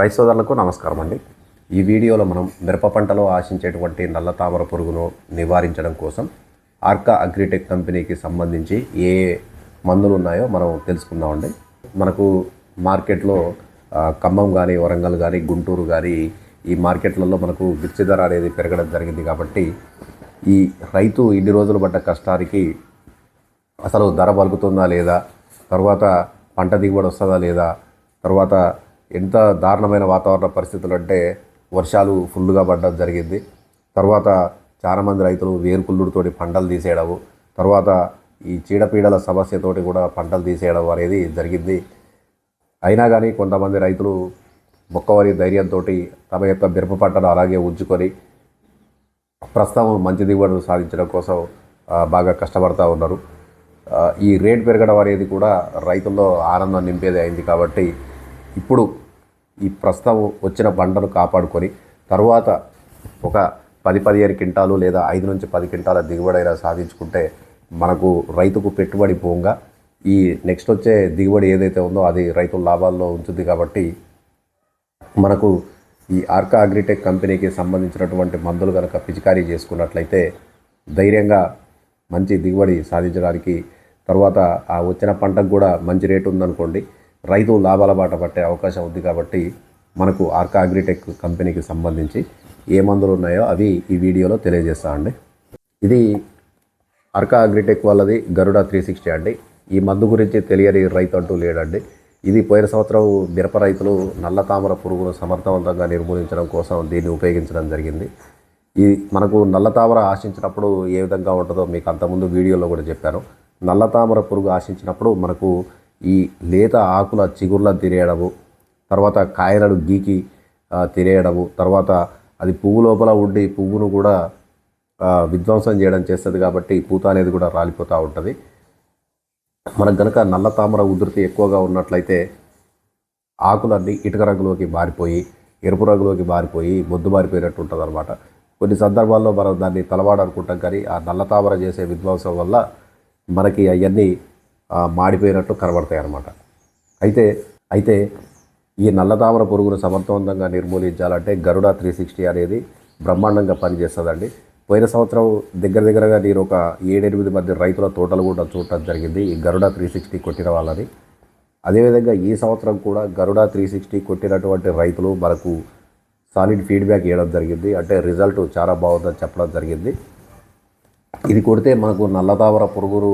రైతు సోదరులకు నమస్కారం అండి. ఈ వీడియోలో మనం మిరప పంటలో ఆశించేటువంటి నల్ల తామర పురుగును నివారించడం కోసం ఆర్కా అగ్రిటెక్ కంపెనీకి సంబంధించి ఏ మందులు ఉన్నాయో మనం తెలుసుకుందామండి మనకు మార్కెట్లో ఖమ్మం కానీ వరంగల్ కానీ గుంటూరు కానీ ఈ మార్కెట్లలో మనకు మిర్చి ధర అనేది పెరగడం జరిగింది కాబట్టి ఈ రైతు ఇన్ని రోజులు పడ్డ కష్టానికి అసలు ధర పలుకుతుందా లేదా తర్వాత పంట దిగుబడి వస్తుందా లేదా తర్వాత ఎంత దారుణమైన వాతావరణ పరిస్థితులు అంటే వర్షాలు ఫుల్గా పడడం జరిగింది. తర్వాత చాలామంది రైతులు వేరుకుళ్ళుడితోటి పంటలు తీసేయడము తర్వాత ఈ చీడపీడల సమస్యతోటి కూడా పంటలు తీసేయడం అనేది జరిగింది. అయినా కానీ కొంతమంది రైతులు మొక్కవరి ధైర్యంతో తమ యొక్క మిరప పంటను అలాగే ఉంచుకొని ప్రస్తుతం మంచి దిగుబడులు సాధించడం కోసం బాగా కష్టపడుతూ ఉన్నారు. ఈ రేట్ పెరగడం అనేది కూడా రైతుల్లో ఆనందం నింపేది అయింది కాబట్టి ఇప్పుడు ఈ ప్రస్తుతం వచ్చిన పంటను కాపాడుకొని తర్వాత ఒక పది పదిహేను క్వింటాలు లేదా ఐదు నుంచి పది క్వింటాల దిగుబడి అయినా సాధించుకుంటే మనకు రైతుకు పెట్టుబడి పోగా. ఈ నెక్స్ట్ వచ్చే దిగుబడి ఏదైతే ఉందో అది రైతుల లాభాల్లో ఉంచుద్ది కాబట్టి మనకు ఈ ఆర్కా అగ్రిటెక్ కంపెనీకి సంబంధించినటువంటి మందులు కనుక పిచికారీ చేసుకున్నట్లయితే ధైర్యంగా మంచి దిగుబడి సాధించడానికి తర్వాత ఆ వచ్చిన పంటకు కూడా మంచి రేటు ఉందనుకోండి. రైతు లాభాల బాట పట్టే అవకాశం ఉంది కాబట్టి మనకు ఆర్కా అగ్రిటెక్ కంపెనీకి సంబంధించి ఏ మందులు ఉన్నాయో అవి ఈ వీడియోలో తెలియజేస్తా అండి. ఇది అర్కా అగ్రిటెక్ వాళ్ళది గరుడ త్రీ సిక్స్టీ అండి. ఈ మందు గురించి తెలియని రైతు అంటూ లేడండి. ఇది పోయిన సంవత్సరం మిరప రైతులు నల్ల తామర పురుగును సమర్థవంతంగా నిర్మూలించడం కోసం దీన్ని ఉపయోగించడం జరిగింది. ఈ మనకు నల్ల తామర ఆశించినప్పుడు ఏ విధంగా ఉంటుందో మీకు అంతకుముందు వీడియోలో కూడా చెప్పాను. నల్ల తామర పురుగు ఆశించినప్పుడు మనకు ఈ లేత ఆకుల చిగుర్ల తిరేయడము తర్వాత కాయలను గీకి తిరేయడము తినేయడము తర్వాత అది పువ్వు లోపల ఉండి పువ్వును కూడా విధ్వంసం చేయడం చేస్తుంది కాబట్టి పూత అనేది కూడా రాలిపోతూ ఉంటుంది. మనకు గనక నల్ల తామర ఉధృతి ఎక్కువగా ఉన్నట్లయితే ఆకులన్నీ ఇటుక రంగులోకి మారిపోయి ఎరుపు రంగులోకి మారిపోయి మొద్దు మారిపోయినట్టు ఉంటుంది అనమాట కొన్ని సందర్భాల్లో మనం దాన్ని తలవాడనుకుంటాం కానీ ఆ నల్ల తామర చేసే విధ్వంసం వల్ల మనకి అవన్నీ మాడిపోయినట్టు కనబడతాయి అన్నమాట అయితే అయితే ఈ నల్లతామర పురుగును సమర్థవంతంగా నిర్మూలించాలంటే గరుడ త్రీ సిక్స్టీ అనేది బ్రహ్మాండంగా పనిచేస్తుందండి. పోయిన సంవత్సరం దగ్గర దగ్గరగా నేను ఒక ఏడెనిమిది మంది రైతుల తోటలు కూడా చూడటం జరిగింది ఈ గరుడ త్రీ సిక్స్టీ కొట్టిన వాళ్ళని. అదేవిధంగా ఈ సంవత్సరం కూడా గరుడ త్రీ సిక్స్టీ కొట్టినటువంటి రైతులు మనకు సాలిడ్ ఫీడ్బ్యాక్ ఇవ్వడం జరిగింది. అంటే రిజల్ట్ చాలా బాగుందని చెప్పడం జరిగింది. ఇది కొడితే మనకు నల్లతావర పురుగురు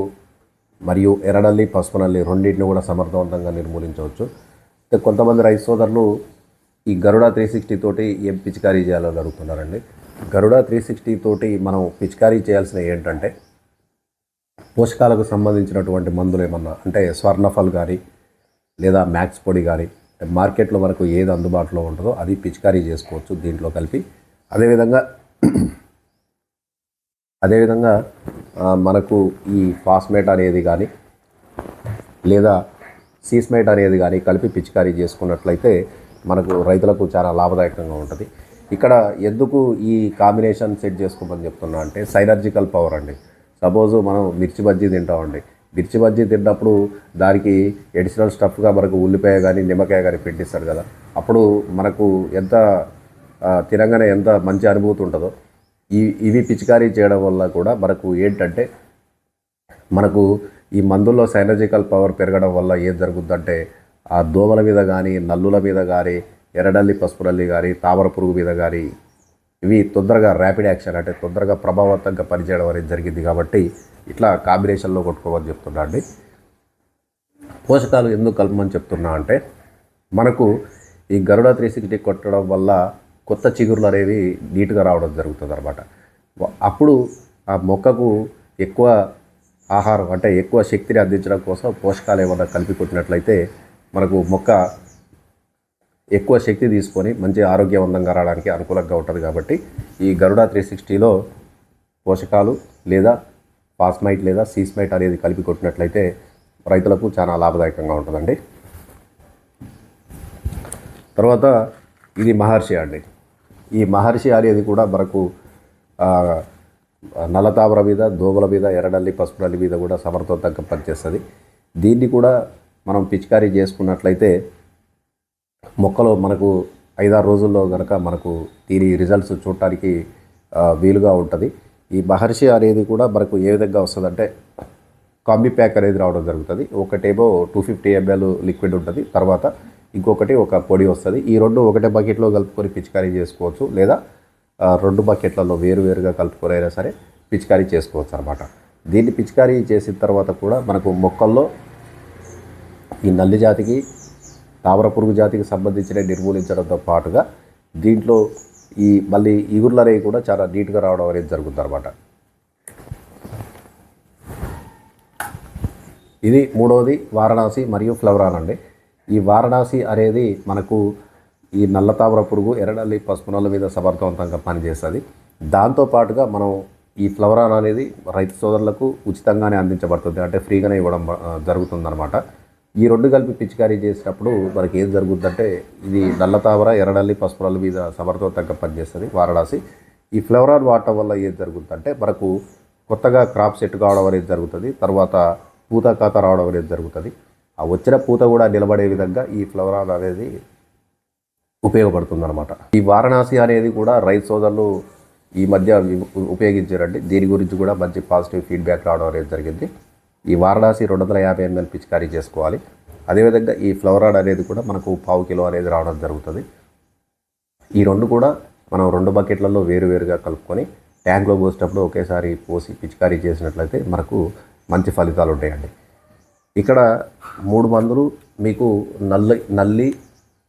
మరియు ఎర్రనల్లి పసుపునల్లి రెండింటిని కూడా సమర్థవంతంగా నిర్మూలించవచ్చు. కొంతమంది రైతు సోదరులు ఈ గరుడ త్రీ సిక్స్టీ తోటి ఏం పిచికారీ చేయాలని అడుగుతున్నారండి. గరుడ త్రీ సిక్స్టీ తోటి మనం పిచికారీ చేయాల్సిన ఏంటంటే పోషకాలకు సంబంధించినటువంటి మందులు ఏమన్నా అంటే స్వర్ణఫల్ కానీ లేదా మ్యాక్స్ పొడి కానీ మార్కెట్లో మనకు ఏది అందుబాటులో ఉంటుందో అది పిచికారీ చేసుకోవచ్చు దీంట్లో కలిపి. అదేవిధంగా అదేవిధంగా మనకు ఈ ఫాస్మేట్ అనేది కానీ లేదా సీస్మేట్ అనేది కానీ కలిపి పిచికారీ చేసుకున్నట్లయితే మనకు రైతులకు చాలా లాభదాయకంగా ఉంటుంది. ఇక్కడ ఎందుకు ఈ కాంబినేషన్ సెట్ చేసుకోమని చెప్తున్నా అంటే సైనర్జికల్ పవర్ అండి. సపోజ్ మనం మిర్చి బజ్జీ తింటామండి. మిర్చి బజ్జీ తిన్నప్పుడు దానికి ఎడిషనల్ స్టఫ్గా మనకు ఉల్లిపాయ కానీ నిమ్మకాయ కానీ పెట్టిస్తారు కదా. అప్పుడు మనకు ఎంత తినగానే ఎంత మంచి అనుభూతి ఉంటుందో ఇవి పిచికారీ చేయడం వల్ల కూడా మనకు ఏంటంటే మనకు ఈ మందుల్లో సైనజికల్ పవర్ పెరగడం వల్ల ఏం జరుగుద్దంటే ఆ దోమల మీద కానీ నల్లుల మీద కానీ ఎర్రడల్లి పసుపునల్లి కానీ తామర పురుగు మీద కానీ ఇవి తొందరగా ర్యాపిడ్ యాక్షన్ అంటే తొందరగా ప్రభావవంతంగా పనిచేయడం అనేది జరిగింది కాబట్టి ఇట్లా కాంబినేషన్లో కొట్టుకోమని చెప్తున్నా అండి. పోషకాలు ఎందుకు కలపమని చెప్తున్నా అంటే మనకు ఈ గరుడ త్రీ సిక్స్టీ కొట్టడం వల్ల కొత్త చిగురులు అనేవి నీట్గా రావడం జరుగుతుంది అనమాట అప్పుడు ఆ మొక్కకు ఎక్కువ ఆహారం అంటే ఎక్కువ శక్తిని అందించడం కోసం పోషకాలు ఏమైనా కలిపి కొట్టినట్లయితే మనకు మొక్క ఎక్కువ శక్తి తీసుకొని మంచి ఆరోగ్యవంతంగా రావడానికి అనుకూలంగా ఉంటుంది కాబట్టి ఈ గరుడ త్రీ సిక్స్టీలో పోషకాలు లేదా పాస్మైట్ లేదా సీస్మైట్ అనేది కలిపి కొట్టినట్లయితే రైతులకు చాలా లాభదాయకంగా ఉంటుందండి. తర్వాత ఇది మహర్షి అండి. ఈ మహర్షి అనేది కూడా మనకు ఆ, నల్లతామర మీద దోమల మీద ఎర్రడల్లి పసుపుడల్లి మీద కూడా సమర్థవంతంగా పనిచేస్తుంది. దీన్ని కూడా మనం పిచికారీ చేసుకున్నట్లయితే మొక్కలు మనకు ఐదారు రోజుల్లో కనుక మనకు దీని రిజల్ట్స్ చూడటానికి వీలుగా ఉంటుంది. ఈ మహర్షి అనేది కూడా మనకు ఏ విధంగా వస్తుందంటే కాంబీ ప్యాక్ అనేది రావడం జరుగుతుంది. ఒకటేమో టూ ఫిఫ్టీ ఎంఎల్ లిక్విడ్ ఉంటుంది. తర్వాత ఇంకొకటి ఒక పొడి వస్తుంది. ఈ రెండు ఒకటే బకెట్లో కలుపుకొని పిచికారీ చేసుకోవచ్చు లేదా రెండు బకెట్లలో వేరు వేరుగా సరే పిచికారీ చేసుకోవచ్చు అనమాట దీన్ని పిచికారీ చేసిన తర్వాత కూడా మనకు మొక్కల్లో ఈ నల్లి జాతికి తామర పురుగు జాతికి సంబంధించిన నిర్మూలించడంతో పాటుగా దీంట్లో ఈ మళ్ళీ ఇగుర్ల అనేవి కూడా చాలా నీట్గా రావడం అనేది జరుగుతుంది అనమాట ఇది మూడవది వారణాసి మరియు ఫ్లవరాన్ అండి ఈ వారణాసి అనేది మనకు ఈ నల్లతామర పురుగు ఎర్రడల్లి పసుపు నల్ల మీద సమర్థవంతంగా పనిచేస్తుంది. దాంతోపాటుగా మనం ఈ ఫ్లవరాన్ అనేది రైతు సోదరులకు ఉచితంగానే అందించబడుతుంది. అంటే ఫ్రీగానే ఇవ్వడం జరుగుతుందన్నమాట. ఈ రెండు కలిపి పిచికారీ చేసినప్పుడు మనకి ఏం జరుగుతుందంటే ఇది నల్ల ఎర్రడల్లి ఎర్రనల్లి పసుపు నల్ల మీద సమర్థవంతంగా పనిచేస్తుంది వారణాసి. ఈ ఫ్లవరాన్ వాడటం వల్ల ఏం జరుగుతుందంటే మనకు కొత్తగా క్రాప్ సెట్ కావడం అనేది జరుగుతుంది. తర్వాత పూత ఖాతా రావడం అనేది జరుగుతుంది. ఆ వచ్చిన పూత కూడా నిలబడే విధంగా ఈ ఫ్లవర్ ఫ్లవరాన్ అనేది ఉపయోగపడుతుందన్నమాట. ఈ వారణాసి అనేది కూడా రైతు సోదరులు ఈ మధ్య ఉపయోగించారండి. దీని గురించి కూడా మంచి పాజిటివ్ ఫీడ్బ్యాక్ రావడం అనేది జరిగింది. ఈ వారణాసి రెండు వందల యాభై ఎంఎల్ పిచికారీ చేసుకోవాలి. అదేవిధంగా ఈ ఫ్లవరాడ్ అనేది కూడా మనకు పావు కిలో అనేది రావడం జరుగుతుంది. ఈ రెండు కూడా మనం రెండు బకెట్లలో వేరువేరుగా కలుపుకొని ట్యాంక్లో పోసేటప్పుడు ఒకేసారి పోసి పిచికారీ చేసినట్లయితే మనకు మంచి ఫలితాలు ఉంటాయండి. ఇక్కడ మూడు మందులు మీకు నల్లి నల్లి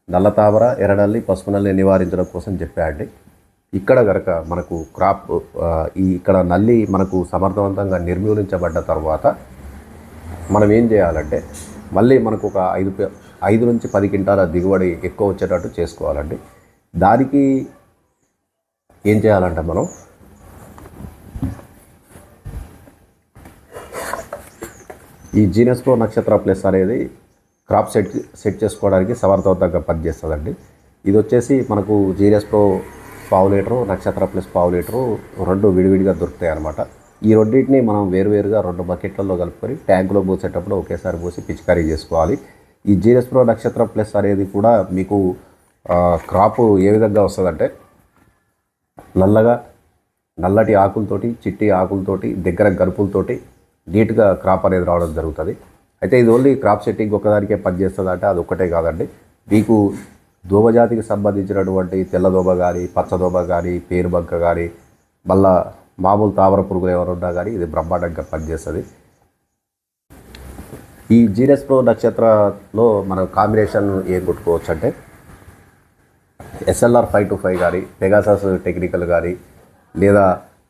నల్ల తామర ఎర్రనల్లి పసుపు నల్లి నివారించడం కోసం చెప్పాయండి. ఇక్కడ కనుక మనకు క్రాప్ ఈ ఇక్కడ నల్లి మనకు సమర్థవంతంగా నిర్మూలించబడ్డ తర్వాత మనం ఏం చేయాలంటే మళ్ళీ మనకు ఒక ఐదు ఐదు నుంచి పది క్వింటాల దిగుబడి ఎక్కువ వచ్చేటట్టు చేసుకోవాలండి. దానికి ఏం చేయాలంటే మనం ఈ జీనస్ ప్రో నక్షత్ర ప్లస్ అనేది క్రాప్ సెట్ సెట్ చేసుకోవడానికి సమర్థవంతంగా పనిచేస్తుందండి. ఇది వచ్చేసి మనకు జీనస్ ప్రో పావు లీటరు నక్షత్ర ప్లస్ పావు లీటరు రెండు విడివిడిగా దొరుకుతాయి అన్నమాట. ఈ రెండింటిని మనం వేరువేరుగా రెండు బకెట్లలో కలుపుకొని ట్యాంకులో పోసేటప్పుడు ఒకేసారి పోసి పిచికారీ చేసుకోవాలి. ఈ జీనస్ ప్రో నక్షత్ర ప్లస్ అనేది కూడా మీకు క్రాపు క్రాప్ ఏ విధంగా వస్తుందంటే నల్లగా నల్లటి ఆకులతోటి చిట్టి ఆకులతోటి దగ్గర గరుపులతోటి నీట్గా క్రాప్ అనేది రావడం జరుగుతుంది. అయితే ఇది ఓన్లీ క్రాప్ సెట్టింగ్ ఒకదానికే పనిచేస్తుంది అంటే అది ఒక్కటే కాదండి. మీకు దోమజాతికి సంబంధించినటువంటి తెల్లదోమ కానీ పచ్చదోమ కానీ పేరుబంక కానీ మళ్ళా మామూలు తామర పురుగులు ఎవరు ఉన్నా కానీ ఇది బ్రహ్మాండంగా పనిచేస్తుంది ఈ జీరస్ ప్రో నక్షత్రంలో మనం కాంబినేషన్ ఏం కొట్టుకోవచ్చు అంటే ఎస్ఎల్ఆర్ ఫైవ్ టు ఫైవ్ కానీ పెగాసస్ టెక్నికల్ కానీ లేదా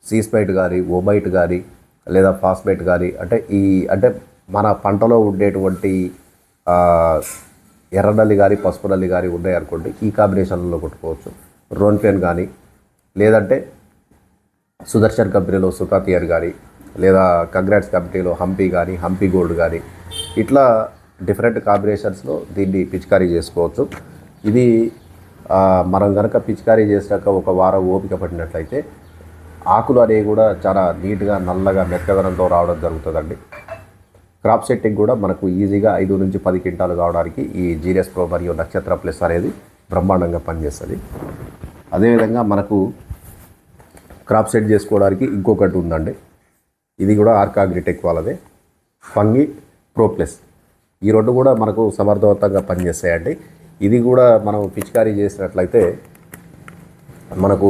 సీస్పైట్ కానీ ఓబైట్ కానీ లేదా ఫాస్ఫేట్ కానీ అంటే ఈ అంటే మన పంటలో ఉండేటువంటి ఎర్రనల్లి కానీ పసుపు నల్లి కానీ ఉన్నాయి అనుకోండి ఈ కాంబినేషన్లో కొట్టుకోవచ్చు. రోన్ఫెన్ కానీ లేదంటే సుదర్శన్ కంపెనీలో సుఖాతియర్ కానీ లేదా కంగ్రాట్స్ కంపెనీలో హంపీ కానీ హంపీ గోల్డ్ కానీ ఇట్లా డిఫరెంట్ కాంబినేషన్స్లో దీన్ని పిచికారీ చేసుకోవచ్చు. ఇది మనం కనుక పిచికారీ చేసినాక ఒక వారం ఓపిక పడినట్లయితే ఆకులు అనేవి కూడా చాలా నీట్గా నల్లగా మెత్తదనంతో రావడం జరుగుతుందండి. క్రాప్ సెట్టింగ్ కూడా మనకు ఈజీగా ఐదు నుంచి పది క్వింటాలు కావడానికి ఈ జీరియస్ ప్రో మరియు నక్షత్ర ప్లస్ అనేది బ్రహ్మాండంగా పనిచేస్తుంది. అదేవిధంగా మనకు క్రాప్ సెట్ చేసుకోవడానికి ఇంకొకటి ఉందండి. ఇది కూడా ఆర్కాగ్రిటెక్ వాళ్ళదే. Fungi pro plus. ఈ రెండు కూడా మనకు సమర్థవంతంగా పనిచేస్తాయండి. ఇది కూడా మనం పిచికారీ చేసినట్లయితే మనకు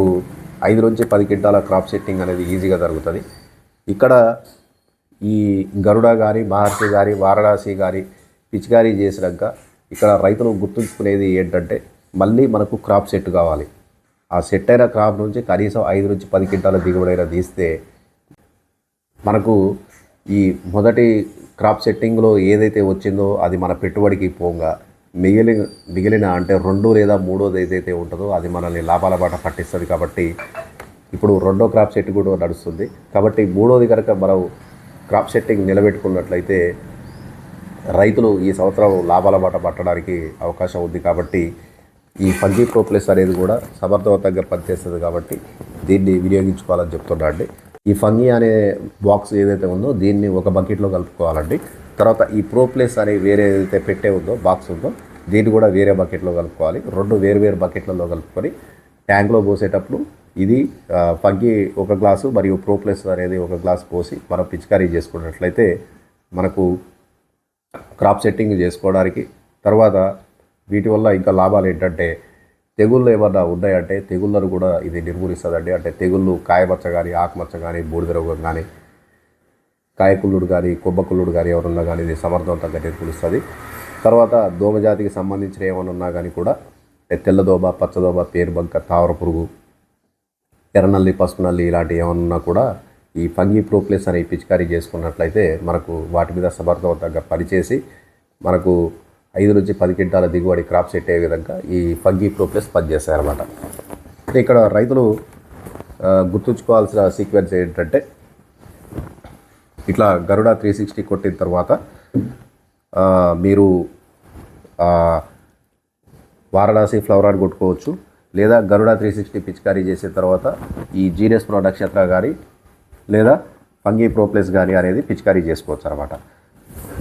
ఐదు నుంచి పది క్వింటాల క్రాప్ సెట్టింగ్ అనేది ఈజీగా జరుగుతుంది. ఇక్కడ ఈ గరుడ గారి మహర్షి కానీ వారణాసి కానీ పిచికారీ చేసినాక ఇక్కడ రైతులు గుర్తుంచుకునేది ఏంటంటే మళ్ళీ మనకు క్రాప్ సెట్ కావాలి. ఆ సెట్ అయిన క్రాప్ నుంచి కనీసం ఐదు నుంచి పది క్వింటాల అయినా తీస్తే మనకు ఈ మొదటి క్రాప్ సెట్టింగ్లో ఏదైతే వచ్చిందో అది మన పెట్టుబడికి పోగా. మిగిలిన మిగిలిన అంటే రెండు లేదా మూడోది ఏదైతే ఉంటుందో అది మనల్ని లాభాల బాట పట్టిస్తుంది కాబట్టి ఇప్పుడు రెండో క్రాప్ సెట్ కూడా నడుస్తుంది. కాబట్టి మూడోది కనుక మనం క్రాప్ సెట్టింగ్ నిలబెట్టుకున్నట్లయితే రైతులు ఈ సంవత్సరం లాభాల బాట పట్టడానికి అవకాశం ఉంది కాబట్టి ఈ ఫంజీ ప్రోప్లెస్ అనేది కూడా సమర్థవంతంగా పనిచేస్తుంది కాబట్టి దీన్ని వినియోగించుకోవాలని చెప్తున్నా అండి ఈ ఫంగీ అనే బాక్స్ ఏదైతే ఉందో దీన్ని ఒక బకెట్లో కలుపుకోవాలండి. తర్వాత ఈ ప్రో ప్లేస్ అనే వేరే ఏదైతే పెట్టే ఉందో బాక్స్ ఉందో దీన్ని కూడా వేరే బకెట్లో కలుపుకోవాలి. రెండు వేరు వేరు బకెట్లలో కలుపుకొని ట్యాంక్లో పోసేటప్పుడు ఇది పగ్గి ఒక గ్లాసు మరియు ప్రోప్లెస్ అనేది ఒక గ్లాస్ పోసి మనం పిచికారీ చేసుకున్నట్లయితే మనకు క్రాప్ సెట్టింగ్ చేసుకోవడానికి తర్వాత వీటి వల్ల ఇంకా లాభాలు ఏంటంటే తెగుళ్ళు ఏమన్నా ఉన్నాయంటే తెగుళ్ళను కూడా ఇది నిర్మూలిస్తుందండి. అంటే తెగుళ్ళు కాయమచ్చ కానీ ఆకుమచ్చ కానీ బూడిద రోగం కానీ కాయకుళ్ళుడు కానీ కొబ్బకుళ్ళుడు కానీ ఎవరున్నా కానీ ఇది సమర్థవంతంగా నిర్మూలిస్తుంది తర్వాత దోమజాతికి సంబంధించిన ఏమైనా ఉన్నా కానీ కూడా తెల్లదోబ తెల్లదోమ పచ్చదోమ పేరుబంక తావర పురుగు ఎర్రనల్లి పసుపు నల్లి ఇలాంటివి ఏమైనా ఉన్నా కూడా ఈ ఫంగి ప్రోప్లేస్ అనే పిచికారీ చేసుకున్నట్లయితే మనకు వాటి మీద సమర్థవంతంగా పనిచేసి మనకు ఐదు నుంచి పది క్వింటాల దిగుబడి క్రాప్ సెట్ అయ్యే విధంగా ఈ ఫంగి ప్రోప్లేస్ పనిచేస్తాయన్నమాట. ఇక్కడ రైతులు గుర్తుంచుకోవాల్సిన సీక్వెన్స్ ఏంటంటే ఇట్లా గరుడ త్రీ సిక్స్టీ కొట్టిన తర్వాత మీరు వారణాసి ఫ్లవర్ అని కొట్టుకోవచ్చు. లేదా గరుడ త్రీ సిక్స్టీ పిచికారీ చేసిన తర్వాత ఈ జీనియస్ ప్రో నక్షత్ర కానీ లేదా ఫంగీ ప్రోప్లెస్ కానీ అనేది పిచికారీ చేసుకోవచ్చు అనమాట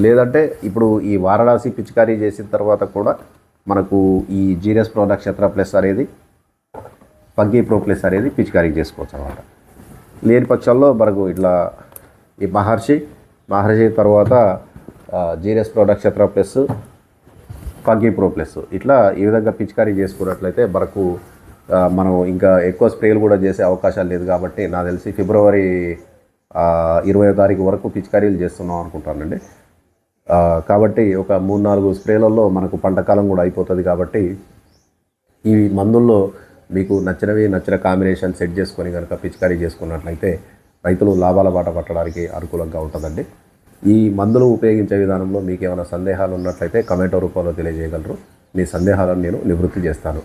లేదంటే ఇప్పుడు ఈ వారణాసి పిచికారీ చేసిన తర్వాత కూడా మనకు ఈ జీనియస్ ప్రో నక్షత్ర ప్లస్ అనేది ఫంగీ ప్రోప్లెస్ అనేది పిచికారీ చేసుకోవచ్చు అనమాట లేని పక్షంలో మనకు ఇట్లా ఈ మహర్షి మహర్షి తర్వాత జీరియస్ pro Nakshatra plus funky pro plus. ఇట్లా ఈ విధంగా పిచికారీ చేసుకున్నట్లయితే మనకు మనం ఇంకా ఎక్కువ స్ప్రేలు కూడా చేసే అవకాశాలు లేదు కాబట్టి నాకు తెలిసి ఫిబ్రవరి ఇరవై తారీఖు వరకు పిచికారీలు చేస్తున్నాం అనుకుంటానండి. కాబట్టి ఒక మూడు నాలుగు స్ప్రేలలో మనకు పంటకాలం కూడా అయిపోతుంది కాబట్టి ఈ మందుల్లో మీకు నచ్చినవి నచ్చిన కాంబినేషన్ సెట్ చేసుకొని కనుక పిచికారీ చేసుకున్నట్లయితే రైతులు లాభాల బాట పట్టడానికి అనుకూలంగా ఉంటుందండి. ఈ మందులు ఉపయోగించే విధానంలో మీకు ఏమైనా సందేహాలు ఉన్నట్లయితే కమెంట్ రూపంలో తెలియజేయగలరు. మీ సందేహాలను నేను నివృత్తి చేస్తాను.